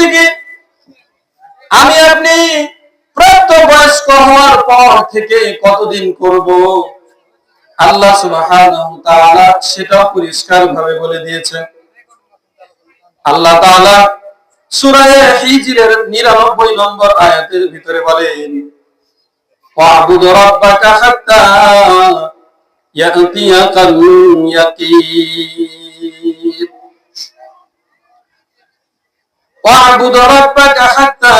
জিন্দিগি আমি আপনি প্রাপ্ত বয়স্ক হওয়ার পর থেকে কতদিন করব? আল্লাহ সুবহানাহু তাআলা সেটাও পরিষ্কার ভাবে বলে দিয়েছেন। আল্লাহ তাআলা সূরা হিজরের 99 নম্বর আয়াতের ভিতরে বলেন, ওয়াবুদ রাব্বাকা হাত্তা ইয়াতিয়াকাল ইয়াকিন। واعبد ربك حتى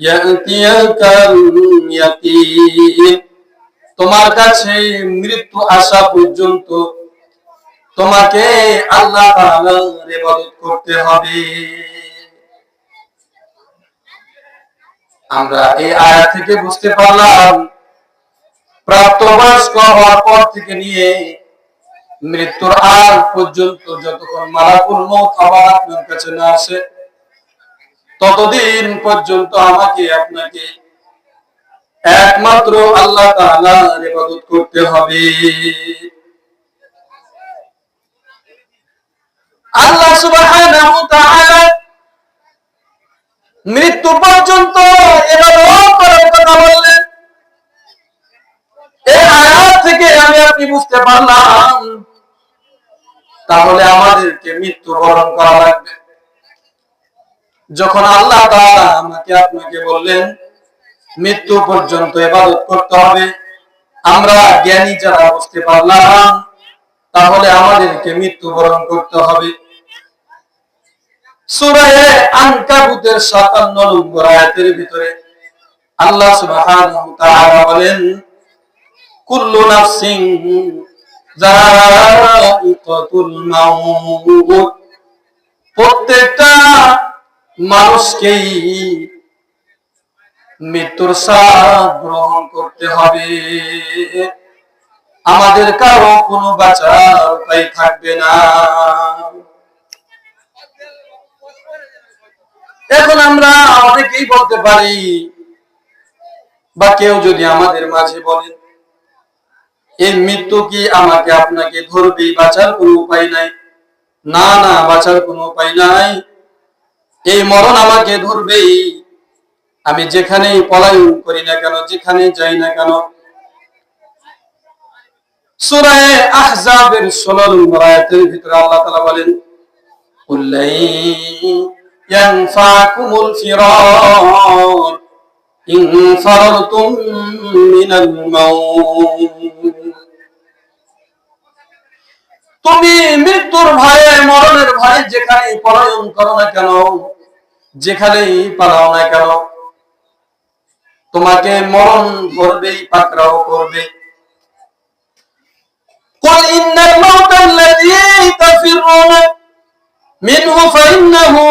يأتيك اليقين তোমার কাছে মৃত্যু আসা পর্যন্ত তোমাকে আল্লাহ তাআলার ইবাদত করতে হবে আমরা এই আয়াত থেকে বুঝতে পারলাম প্রাপ্তবয়স্ক হওয়ার পর থেকে নিয়ে মৃত্যুর আগ পর্যন্ত যতক্ষণ মালাকুল মৌত আবার আপনার কাছে না আসে, ততদিন পর্যন্ত আমাকে আপনাকে একমাত্র আল্লাহ ইবাদত করতে হবে। আল্লাহ মৃত্যু পর্যন্ত ইবাদত বললেন। এই আয়াত থেকে আমি আপনি বুঝতে পারলাম? তাহলে আমাদেরকে মৃত্যু বরণ করা লাগবে। যখন আল্লাহ আমাকে, আপনাকে বললেন, মৃত্যু পর্যন্ত ইবাদত করতে হবে, আমরা জ্ঞানী যারা বুঝতে পারলাম, তাহলে আমাদেরকে মৃত্যু বরণ করতে হবে। আনকাবুতের 57 নম্বর আয়াতের ভিতরে আল্লাহ বলেন, কুল্লু নাফসিন মাউত প্রত্যেকটা মানুষকেই মৃত্যুর স্বাদ গ্রহণ করতে হবে। আমাদের কারও কোনো বাঁচার উপায় থাকবে না। এখন আমরা অনেকেই বলতে পারি, বা কেউ যদি আমাদের মাঝে বলেন এই মৃত্যু কি আমাকে আপনাকে ধরবে? বাঁচার কোনো উপায় নাই। না না, বাঁচার কোনো উপায় নাই। এই মরণ আমাকে ধরবেই। আমি যেখানেই পলায়ন করি না কেন যেখানে যাই না কেন। সূরায়ে আহজাবের 16 নম্বর আয়াতের ভিতরে আল্লাহ তুমি মৃত্যুর ভয়ে মরণের ভয়ে যেখানেই পলায়ন করো না কেন যেখানেই পালাও না কেন তোমাকে মরণ ধরবেই পাকড়াও করবে قل إن الموت الذي تفرون منه فإنه